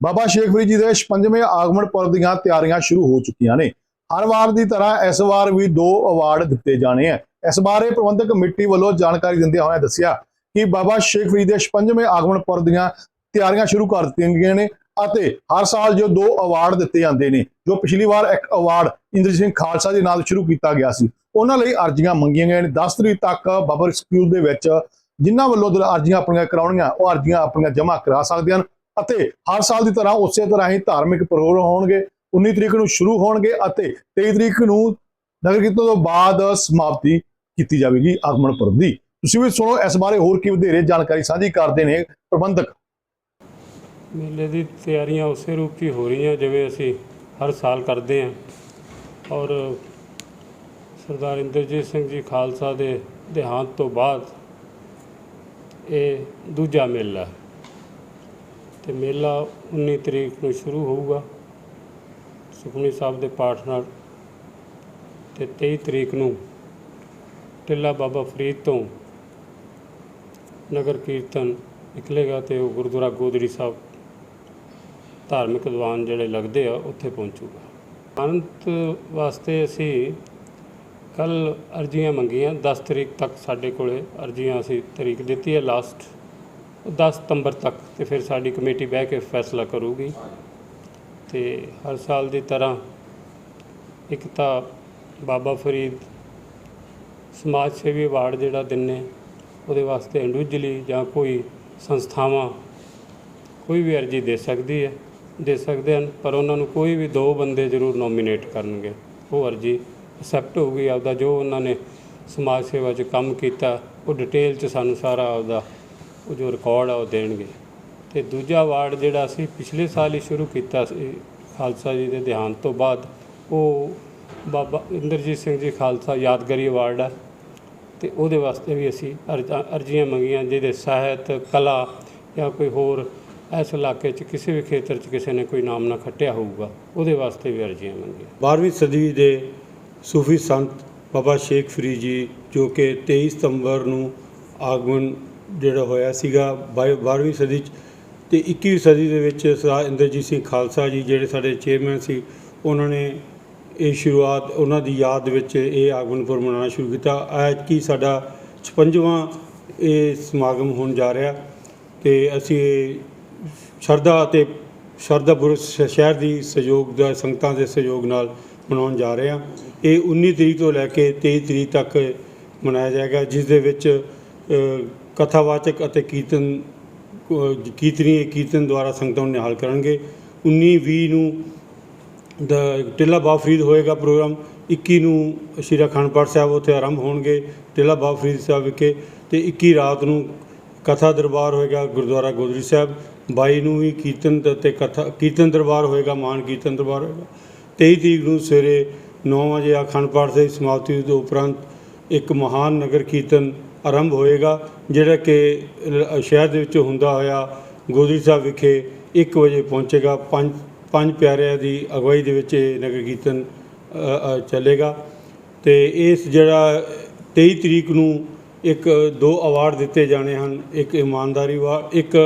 ਬਾਬਾ ਸ਼ੇਖ ਫਰੀਦ ਜੀ ਦੇ 56ਵੇਂ ਆਗਮਨ ਪੁਰਬ ਦੀਆਂ ਤਿਆਰੀਆਂ ਸ਼ੁਰੂ ਹੋ ਚੁੱਕੀਆਂ ਨੇ। ਹਰ ਵਾਰ ਦੀ ਤਰ੍ਹਾਂ ਇਸ ਵਾਰ ਵੀ ਦੋ ਅਵਾਰਡ ਦਿੱਤੇ ਜਾਣੇ ਆ। ਇਸ ਬਾਰੇ ਪ੍ਰਬੰਧਕ ਕਮੇਟੀ ਵੱਲੋਂ ਜਾਣਕਾਰੀ ਦਿੰਦਿਆਂ ਹੋਇਆਂ ਦੱਸਿਆ ਕਿ ਬਾਬਾ ਸ਼ੇਖ ਫਰੀਦ ਦੇ 56ਵੇਂ ਆਗਮਨ ਪੁਰਬ ਦੀਆਂ ਤਿਆਰੀਆਂ ਸ਼ੁਰੂ ਕਰ ਦਿੱਤੀਆਂ ਗਈਆਂ ਨੇ ਅਤੇ ਹਰ ਸਾਲ ਜੋ ਦੋ ਅਵਾਰਡ ਦਿੱਤੇ ਜਾਂਦੇ ਨੇ, ਜੋ ਪਿਛਲੀ ਵਾਰ ਇੱਕ ਅਵਾਰਡ ਇੰਦਰ ਸਿੰਘ ਖਾਲਸਾ ਦੇ ਨਾਲ ਸ਼ੁਰੂ ਕੀਤਾ ਗਿਆ ਸੀ, ਉਹਨਾਂ ਲਈ ਅਰਜ਼ੀਆਂ ਮੰਗੀਆਂ ਗਈਆਂ ਨੇ। 10 ਤਰੀਕ ਤੱਕ ਬਾਬਰ ਸਕੂਲ ਦੇ ਵਿੱਚ ਜਿਨ੍ਹਾਂ ਵੱਲੋਂ ਦਿਲ ਅਰਜ਼ੀਆਂ ਆਪਣੀਆਂ ਕਰਾਉਣੀਆਂ, ਉਹ ਅਰਜ਼ੀਆਂ ਆਪਣੀਆਂ ਜਮ੍ਹਾਂ ਕਰਾ ਸਕਦੇ ਹਨ। ਅਤੇ ਹਰ ਸਾਲ ਦੀ ਤਰ੍ਹਾਂ ਉਸੇ ਤਰ੍ਹਾਂ ਹੀ ਧਾਰਮਿਕ ਪ੍ਰੋਗਰਾਮ ਹੋਣਗੇ। 19 ਤਰੀਕ ਨੂੰ ਸ਼ੁਰੂ ਹੋਣਗੇ ਅਤੇ 23 ਤਰੀਕ ਨੂੰ ਨਗਰ ਕੀਰਤਨ ਤੋਂ ਬਾਅਦ ਸਮਾਪਤੀ ਕੀਤੀ ਜਾਵੇਗੀ ਆਗਮਨ ਪੁਰਬ ਦੀ। ਤੁਸੀਂ ਵੀ ਸੁਣੋ, ਇਸ ਬਾਰੇ ਹੋਰ ਕੀ ਵਧੇਰੇ ਜਾਣਕਾਰੀ ਸਾਂਝੀ ਕਰਦੇ ਨੇ ਪ੍ਰਬੰਧਕ। ਮੇਲੇ ਦੀ ਤਿਆਰੀਆਂ ਉਸੇ ਰੂਪ 'ਚ ਹੋ ਰਹੀਆਂ ਜਿਵੇਂ ਅਸੀਂ ਹਰ ਸਾਲ ਕਰਦੇ ਹਾਂ। ਔਰ ਸਰਦਾਰ ਇੰਦਰਜੀਤ ਸਿੰਘ ਜੀ ਖਾਲਸਾ ਦੇ ਦੇਹਾਂਤ ਤੋਂ ਬਾਅਦ ਇਹ ਦੂਜਾ ਮੇਲਾ ਤੇ ਮੇਲਾ 19 ਤਰੀਕ ਨੂੰ ਸ਼ੁਰੂ ਹੋਊਗਾ, ਸੁਖਮਨੀ ਸਾਹਿਬ ਦੇ ਪਾਠ ਨਾਲ। ਤੇ 23 ਤਰੀਕ ਨੂੰ ਟਿੱਲਾ ਬਾਬਾ ਫਰੀਦ ਤੋਂ ਨਗਰ ਕੀਰਤਨ ਨਿਕਲੇਗਾ ਤੇ ਉਹ ਗੁਰਦੁਆਰਾ ਗੋਦੜੀ ਸਾਹਿਬ ਧਾਰਮਿਕ ਦੀਵਾਨ ਜਿਹੜੇ ਲੱਗਦੇ ਆ, ਉੱਥੇ ਪਹੁੰਚੂਗਾ। ਅੰਤ ਵਾਸਤੇ ਅਸੀਂ ਕੱਲ ਅਰਜ਼ੀਆਂ ਮੰਗੀਆਂ 10 ਤਰੀਕ ਤੱਕ ਸਾਡੇ ਕੋਲੇ ਅਰਜ਼ੀਆਂ ਅਸੀਂ ਤਰੀਕ ਦਿੱਤੀ ਹੈ ਲਾਸਟ 10 ਸਤੰਬਰ ਤੱਕ ਤੇ ਫਿਰ ਸਾਡੀ ਕਮੇਟੀ ਬਹਿ ਕੇ ਫੈਸਲਾ ਕਰੂਗੀ। ਤੇ ਹਰ ਸਾਲ ਦੀ ਤਰ੍ਹਾਂ ਇੱਕ ਤਾਂ ਬਾਬਾ ਫਰੀਦ ਸਮਾਜ ਸੇਵੀ ਅਵਾਰਡ ਜਿਹੜਾ ਦਿੰਨੇ, ਉਹਦੇ ਵਾਸਤੇ ਇੰਡੀਵਿਜੂਅਲੀ ਜਾਂ ਕੋਈ ਸੰਸਥਾਵਾਂ ਕੋਈ ਵੀ ਅਰਜ਼ੀ ਦੇ ਸਕਦੀ ਹੈ, ਦੇ ਸਕਦੇ ਹਨ, ਪਰ ਉਹਨਾਂ ਨੂੰ ਕੋਈ ਵੀ ਦੋ ਬੰਦੇ ਜ਼ਰੂਰ ਨੋਮੀਨੇਟ ਕਰਨਗੇ। ਉਹ ਅਰਜ਼ੀ ਅਸੈਪਟ ਹੋਊਗੀ, ਆਪਦਾ ਜੋ ਉਹਨਾਂ ਨੇ ਸਮਾਜ ਸੇਵਾ 'ਚ ਕੰਮ ਕੀਤਾ, ਉਹ ਡਿਟੇਲ 'ਚ ਸਾਨੂੰ ਸਾਰਾ ਆਪਦਾ ਉਹ ਜੋ ਰਿਕਾਰਡ ਆ ਉਹ ਦੇਣਗੇ। ਤੇ ਦੂਜਾ ਅਵਾਰਡ ਜਿਹੜਾ ਅਸੀਂ ਪਿਛਲੇ ਸਾਲ ਹੀ ਸ਼ੁਰੂ ਕੀਤਾ ਸੀ, ਖਾਲਸਾ ਜੀ ਦੇ ਦੇਹਾਂਤ ਤੋਂ ਬਾਅਦ, ਉਹ ਬਾਬਾ ਇੰਦਰਜੀਤ ਸਿੰਘ ਜੀ ਖਾਲਸਾ ਯਾਦਗਾਰੀ ਅਵਾਰਡ ਆ। ਤੇ ਉਹਦੇ ਵਾਸਤੇ ਵੀ ਅਸੀਂ ਅਰਜ਼ਾ- ਅਰਜ਼ੀਆਂ ਮੰਗੀਆਂ, ਜਿਹਦੇ ਸਾਹਿਤ ਕਲਾ ਜਾਂ ਕੋਈ ਹੋਰ ਇਸ ਇਲਾਕੇ 'ਚ ਕਿਸੇ ਵੀ ਖੇਤਰ 'ਚ ਕਿਸੇ ਨੇ ਕੋਈ ਨਾਮ ਨਾ ਖੱਟਿਆ ਹੋਊਗਾ, ਉਹਦੇ ਵਾਸਤੇ ਵੀ ਅਰਜ਼ੀਆਂ ਮੰਗੀਆਂ। 12ਵੀਂ ਸਦੀ ਦੇ ਸੂਫੀ ਸੰਤ ਬਾਬਾ ਸ਼ੇਖ ਫਰੀਦ ਜੀ, ਜੋ ਕਿ 23 ਸਤੰਬਰ ਨੂੰ ਆਗਮਨ ਜਿਹੜਾ ਹੋਇਆ ਸੀਗਾ 12ਵੀਂ ਸਦੀ ਚ ਤੇ 21ਵੀਂ ਸਦੀ ਦੇ ਵਿੱਚ ਸਰਦਾਰ ਇੰਦਰਜੀਤ ਸਿੰਘ ਖਾਲਸਾ ਜੀ ਜਿਹੜੇ ਸਾਡੇ ਚੇਅਰਮੈਨ ਸੀ, ਉਹਨਾਂ ਨੇ ਇਹ ਸ਼ੁਰੂਆਤ ਉਹਨਾਂ ਦੀ ਯਾਦ ਵਿੱਚ ਇਹ ਆਗਮਨਪੁਰ ਮਨਾਉਣਾ ਸ਼ੁਰੂ ਕੀਤਾ। ਅੱਜ ਕੀ ਸਾਡਾ 56ਵਾਂ ਇਹ ਸਮਾਗਮ ਹੋਣ ਜਾ ਰਿਹਾ ਤੇ ਅਸੀਂ ਸ਼ਰਧਾ ਅਤੇ ਸ਼ਰਧਾ ਪੁਰਸ਼ ਸ਼ਹਿਰ ਦੀ ਸਹਿਯੋਗ ਦਾ, ਸੰਗਤਾਂ ਦੇ ਸਹਿਯੋਗ ਨਾਲ ਮਨਾਉਣ ਜਾ ਰਹੇ ਹਾਂ। ਇਹ 19 ਤਰੀਕ ਤੋਂ ਲੈ ਕੇ 23 ਤਰੀਕ ਤੱਕ ਮਨਾਇਆ ਜਾਏਗਾ, ਜਿਸ ਦੇ ਵਿੱਚ ਕਥਾਵਾਚਕ ਅਤੇ ਕੀਰਤਨ ਕੀਰਤਨੀ ਕੀਰਤਨ ਦੁਆਰਾ ਸੰਗਤਾਂ ਨੂੰ ਨਿਹਾਲ ਕਰਨਗੇ। 19 20 ਨੂੰ ਦਾ, ਟਿੱਲਾ ਬਾਬਾ ਫਰੀਦ ਹੋਏਗਾ ਪ੍ਰੋਗਰਾਮ। 21 ਨੂੰ ਸ਼੍ਰੀ ਅਖੰਡ ਪਾਠ ਸਾਹਿਬ ਉੱਥੇ ਆਰੰਭ ਹੋਣਗੇ, ਟਿੱਲਾ ਬਾਬਾ ਫਰੀਦ ਸਾਹਿਬ ਵਿਖੇ। ਤੇ 21 ਰਾਤ ਨੂੰ ਕਥਾ ਦਰਬਾਰ ਹੋਏਗਾ ਗੁਰਦੁਆਰਾ ਗੋਦਰੀ ਸਾਹਿਬ। 22 ਨੂੰ ਵੀ ਕੀਰਤਨ ਤੇ- ਤੇ ਕਥਾ, ਕੀਰਤਨ ਦਰਬਾਰ ਹੋਏਗਾ ਮਾਨ ਕੀਰਤਨ ਦਰਬਾਰ ਹੋਏਗਾ। 23 ਤਰੀਕ ਨੂੰ ਸਵੇਰੇ 9 ਵਜੇ ਅਖੰਡ ਪਾਠ ਦੀ ਸਮਾਪਤੀ ਤੋਂ ਉਪਰੰਤ ਇੱਕ ਮਹਾਨ ਨਗਰ ਕੀਰਤਨ ਆਰੰਭ ਹੋਏਗਾ ਜਿਹੜਾ ਕਿ ਸ਼ਹਿਰ ਦੇ ਵਿੱਚ ਹੁੰਦਾ ਹੋਇਆ ਗੋਦਰੀ ਸਾਹਿਬ ਵਿਖੇ 1 ਵਜੇ ਪਹੁੰਚੇਗਾ। ਪੰਜ ਪੰਜ ਪਿਆਰਿਆਂ ਦੀ ਅਗਵਾਈ ਦੇ ਵਿੱਚ ਇਹ ਨਗਰ ਕੀਰਤਨ ਚੱਲੇਗਾ। ਤੇ ਇਸ ਜਿਹੜਾ 23 ਤਰੀਕ ਨੂੰ ਇੱਕ ਦੋ ਅਵਾਰਡ ਦਿੱਤੇ ਜਾਣੇ ਹਨ। ਇੱਕ ਇਮਾਨਦਾਰੀ ਅਵਾਰਡ ਇੱਕ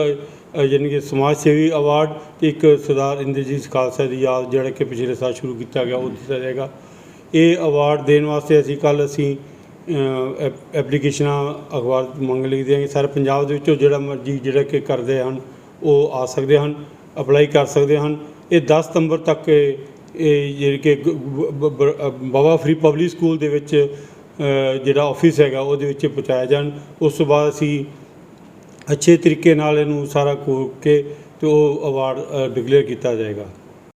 ਅ, ਯਾਨੀ ਕਿ ਸਮਾਜ ਸੇਵੀ ਅਵਾਰਡ ਤੇ ਇੱਕ ਸਰਦਾਰ ਇੰਦਰਜੀਤ ਖਾਲਸਾ ਦੀ ਯਾਦ ਜਿਹੜਾ ਕਿ ਪਿਛਲੇ ਸਾਲ ਸ਼ੁਰੂ ਕੀਤਾ ਗਿਆ ਉਹ ਦਿੱਤਾ ਜਾਏਗਾ। ਇਹ ਅਵਾਰਡ ਦੇਣ ਵਾਸਤੇ ਅਸੀਂ ਕੱਲ ਅਸੀਂ ਐਪਲੀਕੇਸ਼ਨਾਂ ਅਖਬਾਰ ਮੰਗ ਲਈ ਦੀਆਂ ਸਾਰੇ ਪੰਜਾਬ ਦੇ ਵਿੱਚੋਂ ਜਿਹੜਾ ਮਰਜ਼ੀ ਜਿਹੜਾ ਕਿ ਕਰਦੇ ਹਨ, ਉਹ ਆ ਸਕਦੇ ਹਨ, ਅਪਲਾਈ ਕਰ ਸਕਦੇ ਹਨ। ਇਹ 10 ਸਤੰਬਰ ਤੱਕ ਇਹ ਇਹ ਜਿਹੜੀ ਕਿ ਬਾਬਾ ਫਰੀ ਪਬਲਿਕ ਸਕੂਲ ਦੇ ਵਿੱਚ ਜਿਹੜਾ ਆਫਿਸ ਹੈਗਾ ਉਹਦੇ ਵਿੱਚ ਪਹੁੰਚਾਇਆ ਜਾਣ। ਉਸ ਤੋਂ ਬਾਅਦ ਅਸੀਂ ਅੱਛੇ ਤਰੀਕੇ ਨਾਲ ਇਹਨੂੰ ਸਾਰਾ ਕੋਕ ਕੇ ਤੇ ਉਹ ਅਵਾਰਡ ਡਿਕਲੇਅਰ ਕੀਤਾ ਜਾਏਗਾ।